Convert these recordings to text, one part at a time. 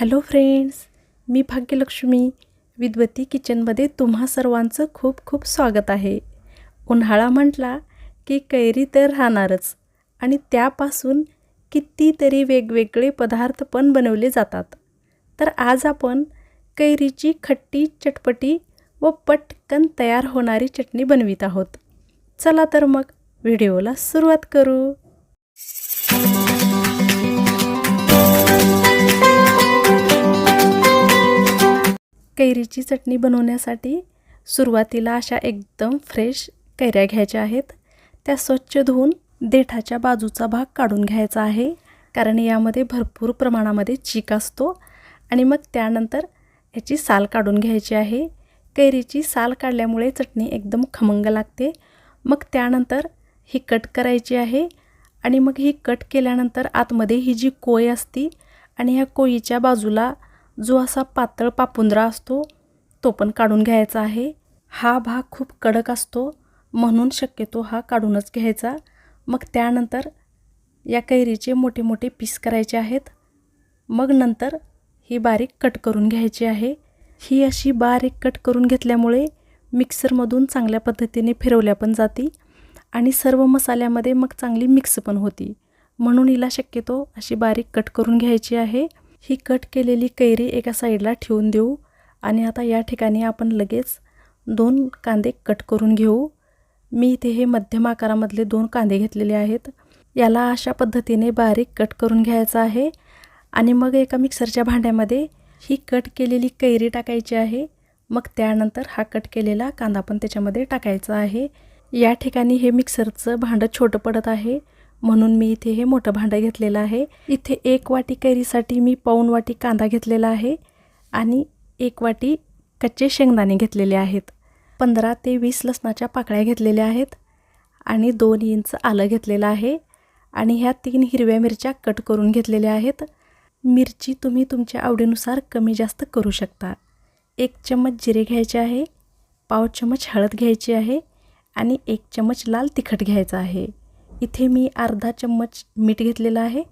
Hello friends मी भाग्यलक्ष्मी विद्वती किचनमध्ये तुम्हा सर्वांचं खूप खूप स्वागत आहे. उन्हाळा म्हटला की कैरी तर राहणारच आणि त्यापासून कितीतरी वेगवेगळे पदार्थ पण बनवले जातात. तर आज आपण कैरीची खट्टी चटपटी व पटकन तयार होणारी चटणी बनवित आहोत. चला तर मग व्हिडिओला सुरुवात करू. कैरीची चटणी बनवण्यासाठी सुरुवातीला अशा एकदम फ्रेश कैऱ्या घ्यायच्या आहेत. त्या स्वच्छ धुवून देठाच्या बाजूचा भाग काढून घ्यायचा आहे. कारण यामध्ये भरपूर प्रमाणामध्ये चीक असतो आणि मग त्यानंतर याची साल काढून घ्यायची आहे. कैरीची साल काढल्यामुळे चटणी एकदम खमंग लागते. मग त्यानंतर ही कट करायची आहे आणि मग ही कट केल्यानंतर आतमध्ये ही जी कोय असती आणि ह्या कोयीच्या बाजूला जो असा पातळ पापुंद्रा असतो तो पण काढून घ्यायचा आहे. हा भाग खूप कडक असतो म्हणून शक्यतो हा काढूनच घ्यायचा. मग त्यानंतर या कैरीचे मोठे मोठे पीस करायचे आहेत. मग नंतर ही बारीक कट करून घ्यायची आहे. ही अशी बारीक कट करून घेतल्यामुळे मिक्सरमधून चांगल्या पद्धतीने फिरवल्या पण जाती आणि सर्व मसाल्यामध्ये मग चांगली मिक्स पण होती. म्हणून हिला शक्यतो अशी बारीक कट करून घ्यायची आहे. ही कट केलेली कैरी एका साईडला ठेवून देऊ आणि आता या ठिकाणी आपण लगेच दोन कांदे कट करून घेऊ. मी इथे हे मध्यम आकारामधले दोन कांदे घेतलेले आहेत. याला अशा पद्धतीने बारीक कट करून घ्यायचं आहे आणि मग एका मिक्सरच्या भांड्यामध्ये ही कट केलेली कैरी टाकायची आहे. मग त्यानंतर हा कट केलेला कांदा पण त्याच्यामध्ये टाकायचा आहे. या ठिकाणी हे मिक्सरचं भांडं छोटं पडत आहे. म्हणून मी इथे हे मोठं भांडं घेतलेलं आहे. इथे एक वाटी कैरीसाठी मी पाऊन वाटी कांदा घेतलेला आहे आणि एक वाटी कच्चे शेंगदाणे घेतलेले आहेत. पंधरा ते वीस लसणाच्या पाकळ्या घेतलेल्या आहेत आणि दोन इंच आलं घेतलेलं आहे आणि ह्या तीन हिरव्या मिरच्या कट करून घेतलेल्या आहेत. मिरची तुम्ही तुमच्या आवडीनुसार कमी जास्त करू शकता. एक चम्मच जिरे घ्यायचे आहे पाव चम्मच हळद घ्यायची आहे आणि एक चम्मच लाल तिखट घ्यायचं आहे. इथे मी अर्धा चम्मच मीठ घेतलेलं आहे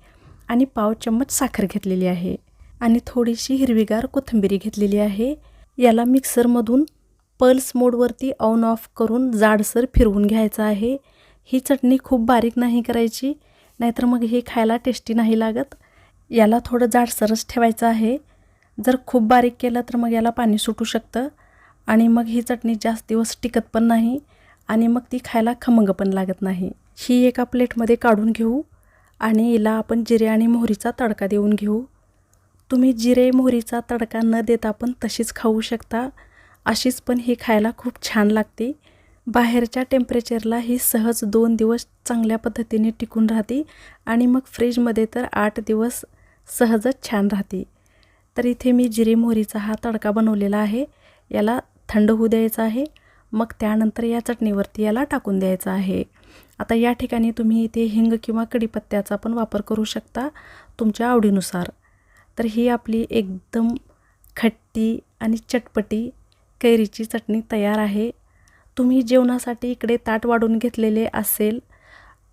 आणि पाव चम्मच साखर घेतलेली आहे. आणि थोडीशी हिरवीगार कोथिंबिरी घेतलेली आहे. याला मिक्सरमधून पल्स मोडवरती ऑन ऑफ करून जाडसर फिरवून घ्यायचं आहे. ही चटणी खूप बारीक नाही करायची नाहीतर मग हे खायला टेस्टी नाही लागत. याला थोडं जाडसरच ठेवायचं आहे. जर खूप बारीक केलं तर मग याला पाणी सुटू शकतं. आणि मग ही चटणी जास्त दिवस टिकत पण नाही आणि मग ती खायला खमंग पण लागत नाही. ही एका प्लेटमध्ये काढून घेऊ आणि हिला आपण जिरे आणि मोहरीचा तडका देऊन घेऊ. तुम्ही जिरे मोहरीचा तडका न देता पण तशीच खाऊ शकता. अशीच पण ही खायला खूप छान लागते. बाहेरच्या टेम्परेचरला ही सहज दोन दिवस चांगल्या पद्धतीने टिकून राहते आणि मग फ्रीजमध्ये तर आठ दिवस सहजच छान राहते. तर इथे मी जिरे मोहरीचा हा तडका बनवलेला आहे. याला थंड होऊ द्यायचा आहे. मग त्यानंतर या चटणीवरती याला टाकून द्यायचं आहे. आता या ठिकाणी तुम्ही इथे हिंग किंवा कढीपत्त्याचा पण वापर करू शकता तुमच्या आवडीनुसार. तर ही आपली एकदम खट्टी आणि चटपटी कैरीची चटणी तयार आहे. तुम्ही जेवणासाठी इकडे ताट वाढून घेतलेले असेल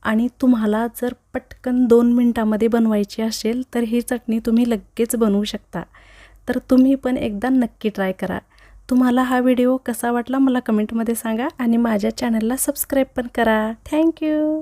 आणि तुम्हाला जर पटकन दोन मिनटामध्ये बनवायची असेल तर ही चटणी तुम्ही लगेच बनवू शकता. तर तुम्ही पण एकदा नक्की ट्राय करा. तुम्हाला हा व्हिडिओ कसा वाटला मला कमेंटमध्ये सांगा आणि माझ्या चॅनलला सबस्क्राईब पण करा. थँक्यू.